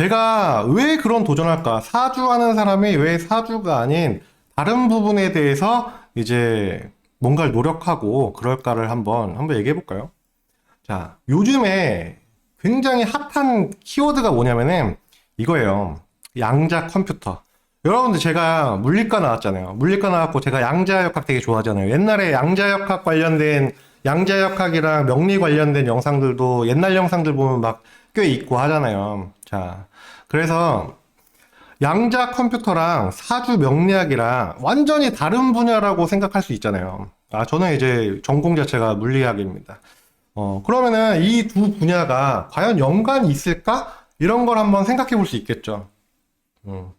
제가 왜 그런 도전할까? 사주하는 사람이 왜 사주가 아닌 다른 부분에 대해서 이제 뭔가를 노력하고 그럴까를 한번 한번 얘기해 볼까요? 자, 요즘에 굉장히 핫한 키워드가 뭐냐면은 이거예요. 양자 컴퓨터. 여러분들 제가 물리과 나왔잖아요. 물리과 나왔고 제가 양자역학 되게 좋아하잖아요. 옛날에 양자역학 관련된 양자역학이랑 명리 관련된 영상들도 옛날 영상들 보면 막 꽤 있고 하잖아요. 자, 그래서 양자 컴퓨터랑 사주 명리학이랑 완전히 다른 분야라고 생각할 수 있잖아요. 아, 저는 이제 전공 자체가 물리학입니다. 어, 그러면은 이 두 분야가 과연 연관이 있을까? 이런 걸 한번 생각해 볼 수 있겠죠. 음.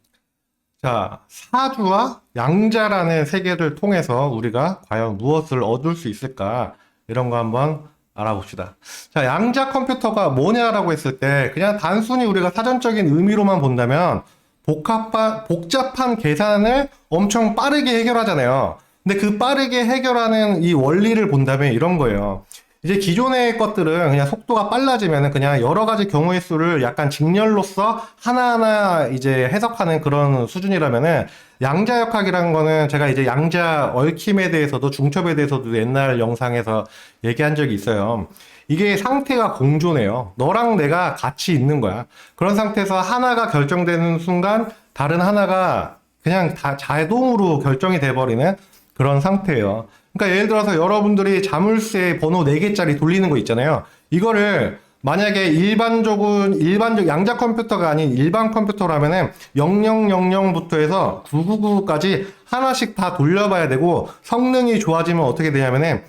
자, 사주와 양자라는 세계를 통해서 우리가 과연 무엇을 얻을 수 있을까? 이런 거 한번 알아봅시다. 자, 양자 컴퓨터가 뭐냐라고 했을 때 그냥 단순히 우리가 사전적인 의미로만 본다면 복합한, 복잡한 계산을 엄청 빠르게 해결하잖아요. 근데 그 빠르게 해결하는 이 원리를 본다면 이런 거예요. 이제 기존의 것들은 그냥 속도가 빨라지면 그냥 여러 가지 경우의 수를 약간 직렬로서 하나하나 이제 해석하는 그런 수준이라면은 양자역학이라는 거는 제가 이제 양자 얽힘에 대해서도 중첩에 대해서도 옛날 영상에서 얘기한 적이 있어요. 이게 상태가 공존해요. 너랑 내가 같이 있는 거야. 그런 상태에서 하나가 결정되는 순간 다른 하나가 그냥 다 자동으로 결정이 돼버리는 그런 상태예요. 그러니까 예를 들어서 여러분들이 자물쇠 번호 4개짜리 돌리는 거 있잖아요. 이거를 만약에 일반적은 일반적 양자 컴퓨터가 아닌 일반 컴퓨터라면은 0000부터 해서 999까지 하나씩 다 돌려봐야 되고 성능이 좋아지면 어떻게 되냐면은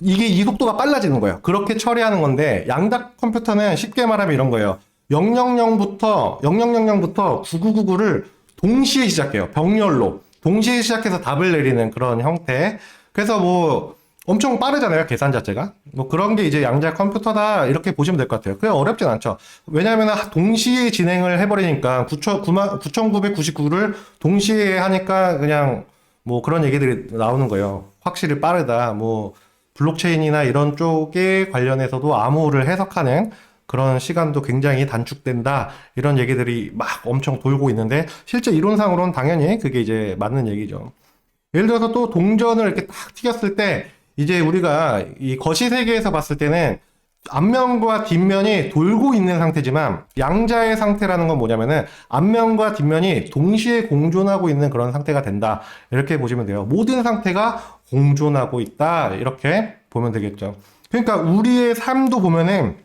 이게 이 속도가 빨라지는 거예요. 그렇게 처리하는 건데 양자 컴퓨터는 쉽게 말하면 이런 거예요. 000부터 0000부터 9999를 동시에 시작해요. 병렬로 동시에 시작해서 답을 내리는 그런 형태. 그래서 뭐 엄청 빠르잖아요 계산 자체가. 뭐 그런 게 이제 양자 컴퓨터다 이렇게 보시면 될 것 같아요. 그게 어렵진 않죠. 왜냐하면 동시에 진행을 해버리니까 9999를 동시에 하니까 그냥 뭐 그런 얘기들이 나오는 거예요. 확실히 빠르다. 뭐 블록체인이나 이런 쪽에 관련해서도 암호를 해석하는 그런 시간도 굉장히 단축된다. 이런 얘기들이 막 엄청 돌고 있는데 실제 이론상으로는 당연히 그게 이제 맞는 얘기죠. 예를 들어서 또 동전을 이렇게 딱 튀겼을 때 이제 우리가 이 거시 세계에서 봤을 때는 앞면과 뒷면이 돌고 있는 상태지만 양자의 상태라는 건 뭐냐면은 앞면과 뒷면이 동시에 공존하고 있는 그런 상태가 된다. 이렇게 보시면 돼요. 모든 상태가 공존하고 있다. 이렇게 보면 되겠죠. 그러니까 우리의 삶도 보면은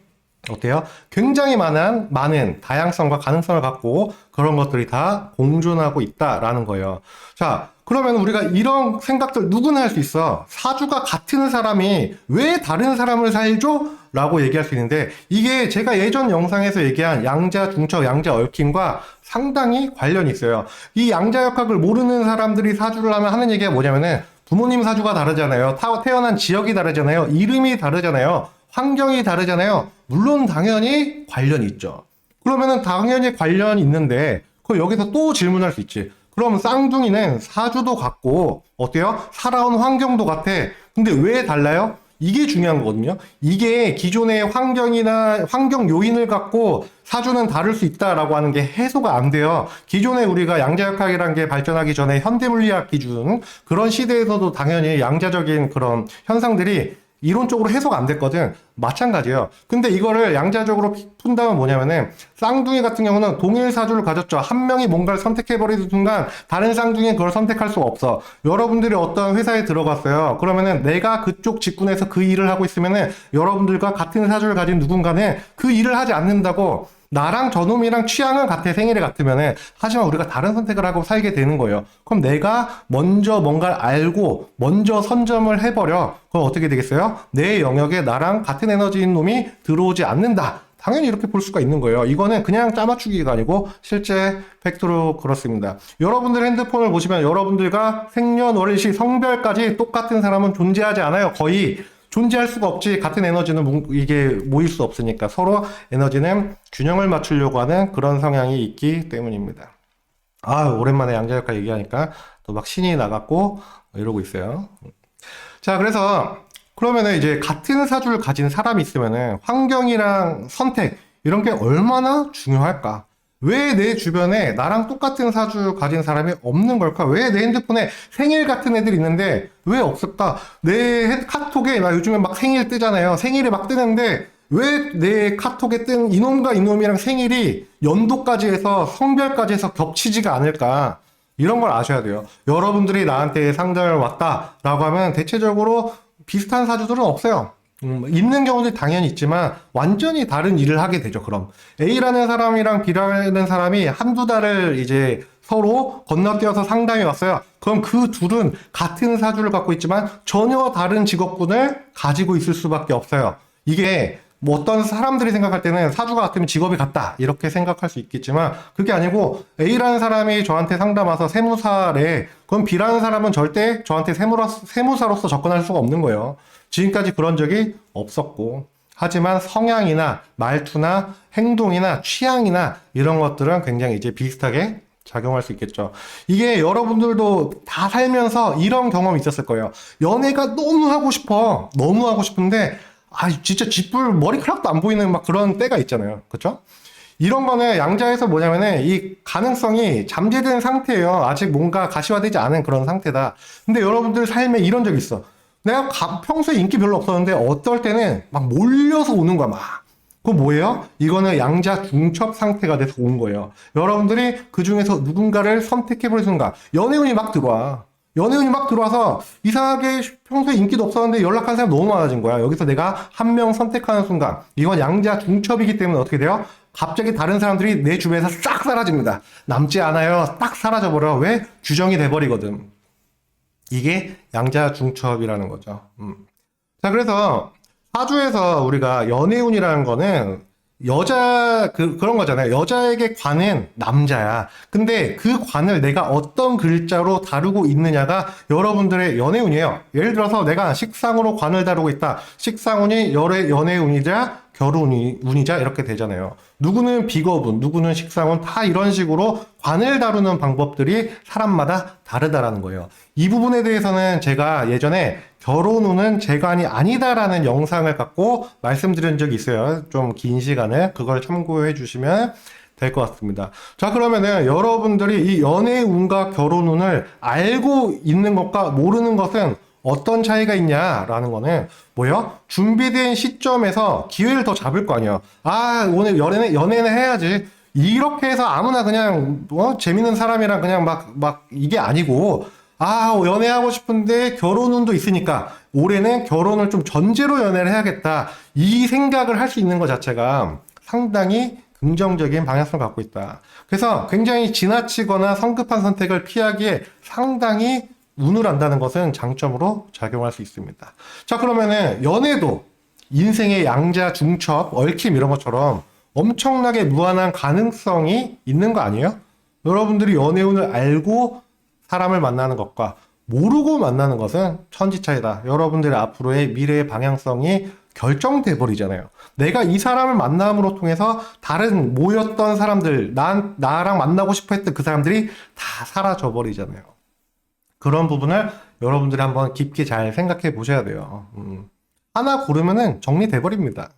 어때요? 굉장히 많은, 많은 다양성과 가능성을 갖고 그런 것들이 다 공존하고 있다라는 거예요. 자, 그러면 우리가 이런 생각들 누구나 할 수 있어. 사주가 같은 사람이 왜 다른 사람을 살죠? 라고 얘기할 수 있는데 이게 제가 예전 영상에서 얘기한 양자 중첩, 양자 얽힘과 상당히 관련이 있어요. 이 양자 역학을 모르는 사람들이 사주를 하면 하는 얘기가 뭐냐면은 부모님 사주가 다르잖아요. 타- 태어난 지역이 다르잖아요. 이름이 다르잖아요. 환경이 다르잖아요. 물론 당연히 관련이 있죠. 그러면은 당연히 관련이 있는데 그 여기서 또 질문할 수 있지. 그럼 쌍둥이는 사주도 같고 어때요? 살아온 환경도 같아. 근데 왜 달라요? 이게 중요한 거거든요. 이게 기존의 환경이나 환경 요인을 갖고 사주는 다를 수 있다라고 하는 게 해소가 안 돼요. 기존에 우리가 양자역학이라는 게 발전하기 전에 현대물리학 기준 그런 시대에서도 당연히 양자적인 그런 현상들이 이론적으로 해소가 안 됐거든. 마찬가지예요. 근데 이거를 양자적으로 푼다면 뭐냐면은 쌍둥이 같은 경우는 동일 사주를 가졌죠. 한 명이 뭔가를 선택해버리는 순간 다른 쌍둥이는 그걸 선택할 수가 없어. 여러분들이 어떤 회사에 들어갔어요. 그러면은 내가 그쪽 직군에서 그 일을 하고 있으면은 여러분들과 같은 사주를 가진 누군가는 그 일을 하지 않는다고 나랑 저놈이랑 취향은 같아 생일이 같으면은 하지만 우리가 다른 선택을 하고 살게 되는 거예요. 그럼 내가 먼저 뭔가를 알고 먼저 선점을 해버려. 그럼 어떻게 되겠어요? 내 영역에 나랑 같은 에너지인 놈이 들어오지 않는다. 당연히 이렇게 볼 수가 있는 거예요. 이거는 그냥 짜맞추기가 아니고 실제 팩트로 그렇습니다. 여러분들 핸드폰을 보시면 여러분들과 생년월일시 성별까지 똑같은 사람은 존재하지 않아요. 거의 존재할 수가 없지. 같은 에너지는 뭉- 이게 모일 수 없으니까 서로 에너지는 균형을 맞추려고 하는 그런 성향이 있기 때문입니다. 아, 오랜만에 양자역학 얘기하니까 또 막 신이 나갔고 이러고 있어요. 자, 그래서 그러면은 이제 같은 사주를 가진 사람이 있으면은 환경이랑 선택 이런 게 얼마나 중요할까? 왜 내 주변에 나랑 똑같은 사주 가진 사람이 없는 걸까? 왜 내 핸드폰에 생일 같은 애들이 있는데 왜 없을까? 내 핸- 카톡에 나 요즘에 막 생일 뜨잖아요. 생일이 막 뜨는데 왜 내 카톡에 뜬 이놈과 이놈이랑 생일이 연도까지 해서 성별까지 해서 겹치지가 않을까? 이런 걸 아셔야 돼요. 여러분들이 나한테 상담을 왔다라고 하면 대체적으로 비슷한 사주들은 없어요. 음, 있는 경우도 당연히 있지만 완전히 다른 일을 하게 되죠. 그럼 A라는 사람이랑 B라는 사람이 한두 달을 이제 서로 건너뛰어서 상담이 왔어요. 그럼 그 둘은 같은 사주를 갖고 있지만 전혀 다른 직업군을 가지고 있을 수밖에 없어요. 이게 뭐 어떤 사람들이 생각할 때는 사주가 같으면 직업이 같다 이렇게 생각할 수 있겠지만 그게 아니고 A라는 사람이 저한테 상담 와서 세무사래 그럼 B라는 사람은 절대 저한테 세무라, 세무사로서 접근할 수가 없는 거예요. 지금까지 그런 적이 없었고 하지만 성향이나 말투나 행동이나 취향이나 이런 것들은 굉장히 이제 비슷하게 작용할 수 있겠죠. 이게 여러분들도 다 살면서 이런 경험이 있었을 거예요. 연애가 너무 하고 싶어. 너무 하고 싶은데 아 진짜 쥐뿔 머리카락도 안 보이는 막 그런 때가 있잖아요. 그렇죠? 이런 거는 양자에서 뭐냐면은 이 가능성이 잠재된 상태예요. 아직 뭔가 가시화되지 않은 그런 상태다. 근데 여러분들 삶에 이런 적이 있어. 내가 가- 평소에 인기 별로 없었는데 어떨 때는 막 몰려서 오는 거야, 막. 그거 뭐예요? 이거는 양자 중첩 상태가 돼서 온 거예요. 여러분들이 그 중에서 누군가를 선택해버린 순간, 연애운이 막 들어와. 연애운이 막 들어와서 이상하게 평소에 인기도 없었는데 연락하는 사람 너무 많아진 거야. 여기서 내가 한 명 선택하는 순간, 이건 양자 중첩이기 때문에 어떻게 돼요? 갑자기 다른 사람들이 내 주변에서 싹 사라집니다. 남지 않아요. 딱 사라져버려. 왜? 규정이 돼버리거든. 이게 양자 중첩이라는 거죠. 음. 자, 그래서 사주에서 우리가 연애운이라는 거는 여자 그 그런 거잖아요. 여자에게 관은 남자야. 근데 그 관을 내가 어떤 글자로 다루고 있느냐가 여러분들의 연애운이에요. 예를 들어서 내가 식상으로 관을 다루고 있다. 식상운이 열애 연애운이자 결혼이 운이자 이렇게 되잖아요. 누구는 비거분, 누구는 식상운 다 이런 식으로 관을 다루는 방법들이 사람마다 다르다라는 거예요. 이 부분에 대해서는 제가 예전에 결혼운은 재관이 아니다라는 영상을 갖고 말씀드린 적이 있어요. 좀 긴 시간을 그걸 참고해 주시면 될 것 같습니다. 자, 그러면은 여러분들이 이 연애 운과 결혼 운을 알고 있는 것과 모르는 것은 어떤 차이가 있냐라는 거는 뭐요? 준비된 시점에서 기회를 더 잡을 거 아니에요. 아, 오늘 연애, 연애는 해야지. 이렇게 해서 아무나 그냥, 뭐, 재밌는 사람이랑 그냥 막, 막, 이게 아니고, 아, 연애하고 싶은데 결혼운도 있으니까 올해는 결혼을 좀 전제로 연애를 해야겠다. 이 생각을 할 수 있는 것 자체가 상당히 긍정적인 방향성을 갖고 있다. 그래서 굉장히 지나치거나 성급한 선택을 피하기에 상당히 운을 안다는 것은 장점으로 작용할 수 있습니다. 자, 그러면은 연애도 인생의 양자, 중첩, 얽힘 이런 것처럼 엄청나게 무한한 가능성이 있는 거 아니에요? 여러분들이 연애운을 알고 사람을 만나는 것과 모르고 만나는 것은 천지 차이다. 여러분들의 앞으로의 미래의 방향성이 결정돼 버리잖아요. 내가 이 사람을 만남으로 통해서 다른 모였던 사람들, 난, 나랑 만나고 싶어 했던 그 사람들이 다 사라져 버리잖아요. 그런 부분을 여러분들이 한번 깊게 잘 생각해 보셔야 돼요. 음. 하나 고르면은 정리돼 버립니다.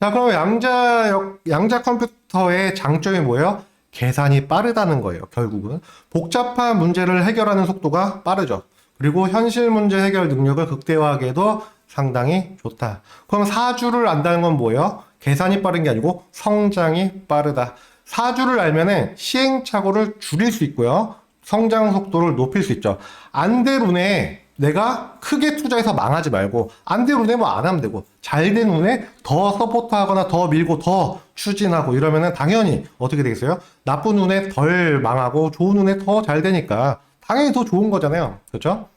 자, 그럼 양자, 역- 양자 컴퓨터의 장점이 뭐예요? 계산이 빠르다는 거예요, 결국은. 복잡한 문제를 해결하는 속도가 빠르죠. 그리고 현실 문제 해결 능력을 극대화하기에도 상당히 좋다. 그럼 사주를 안다는 건 뭐예요? 계산이 빠른 게 아니고 성장이 빠르다. 사주를 알면은 시행착오를 줄일 수 있고요. 성장 속도를 높일 수 있죠. 안대룬에 내가 크게 투자해서 망하지 말고 안대룬에 뭐 안 하면 되고 잘 된 운에 더 서포트하거나 더 밀고 더 추진하고 이러면은 당연히 어떻게 되겠어요? 나쁜 운에 덜 망하고 좋은 운에 더 잘 되니까 당연히 더 좋은 거잖아요. 그렇죠?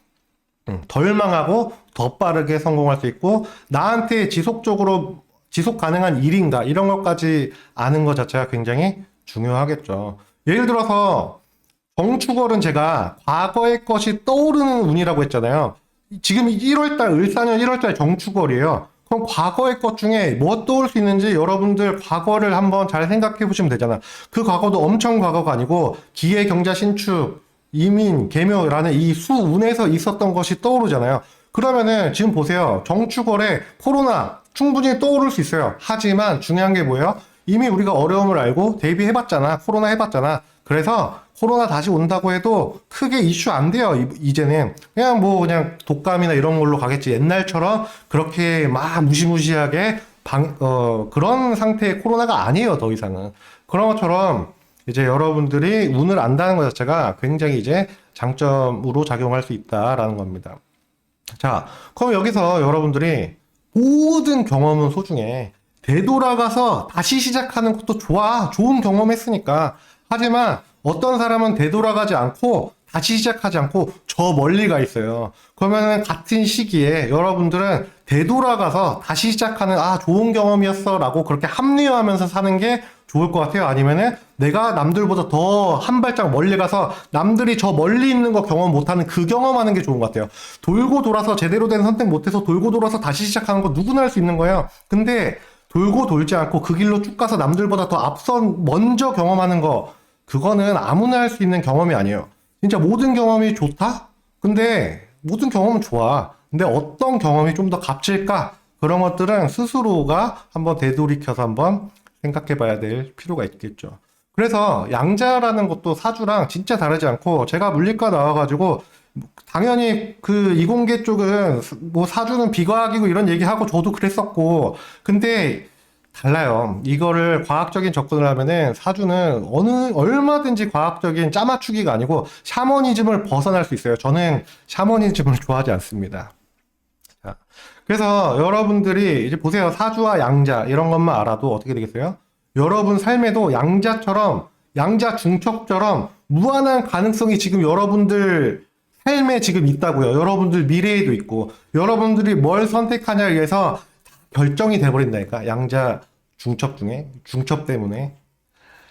음, 덜 망하고 더 빠르게 성공할 수 있고 나한테 지속적으로 지속 가능한 일인가 이런 것까지 아는 것 자체가 굉장히 중요하겠죠. 예를 들어서 정축월은 제가 과거의 것이 떠오르는 운이라고 했잖아요. 지금 1월달 을사년 1월달 정축월이에요. 그럼 과거의 것 중에 뭐 떠올 수 있는지 여러분들 과거를 한번 잘 생각해 보시면 되잖아. 그 과거도 엄청 과거가 아니고 기해 경자 신축 이민, 개묘라는 이 수운에서 있었던 것이 떠오르잖아요. 그러면은 지금 보세요. 정축월에 코로나 충분히 떠오를 수 있어요. 하지만 중요한 게 뭐예요? 이미 우리가 어려움을 알고 대비해봤잖아. 코로나 해봤잖아. 그래서 코로나 다시 온다고 해도 크게 이슈 안 돼요. 이- 이제는 그냥 뭐 그냥 독감이나 이런 걸로 가겠지. 옛날처럼 그렇게 막 무시무시하게 방, 어, 그런 상태의 코로나가 아니에요. 더 이상은 그런 것처럼 이제 여러분들이 운을 안다는 것 자체가 굉장히 이제 장점으로 작용할 수 있다라는 겁니다. 자, 그럼 여기서 여러분들이 모든 경험은 소중해. 되돌아가서 다시 시작하는 것도 좋아. 좋은 경험했으니까. 하지만 어떤 사람은 되돌아가지 않고 다시 시작하지 않고 저 멀리 가 있어요. 그러면은 같은 시기에 여러분들은 되돌아가서 다시 시작하는 아 좋은 경험이었어 라고 그렇게 합리화하면서 사는 게 좋을 것 같아요. 아니면은 내가 남들보다 더 한 발짝 멀리 가서 남들이 저 멀리 있는 거 경험 못하는 그 경험하는 게 좋은 것 같아요. 돌고 돌아서 제대로 된 선택 못해서 돌고 돌아서 다시 시작하는 거 누구나 할 수 있는 거예요. 근데 돌고 돌지 않고 그 길로 쭉 가서 남들보다 더 앞선 먼저 경험하는 거 그거는 아무나 할 수 있는 경험이 아니에요. 진짜 모든 경험이 좋다? 근데 모든 경험은 좋아. 근데 어떤 경험이 좀 더 값질까? 그런 것들은 스스로가 한번 되돌이켜서 한번 생각해 봐야 될 필요가 있겠죠. 그래서 양자라는 것도 사주랑 진짜 다르지 않고 제가 물리과 나와가지고 당연히 그 이공계 쪽은 뭐 사주는 비과학이고 이런 얘기하고 저도 그랬었고 근데 달라요. 이거를 과학적인 접근을 하면은 사주는 어느 얼마든지 과학적인 짜맞추기가 아니고 샤머니즘을 벗어날 수 있어요. 저는 샤머니즘을 좋아하지 않습니다. 자, 그래서 여러분들이 이제 보세요. 사주와 양자 이런 것만 알아도 어떻게 되겠어요? 여러분 삶에도 양자처럼 양자 중첩처럼 무한한 가능성이 지금 여러분들 삶에 지금 있다고요. 여러분들 미래에도 있고 여러분들이 뭘 선택하냐에 의해서 결정이 돼버린다니까. 양자 중첩 중에 중첩 때문에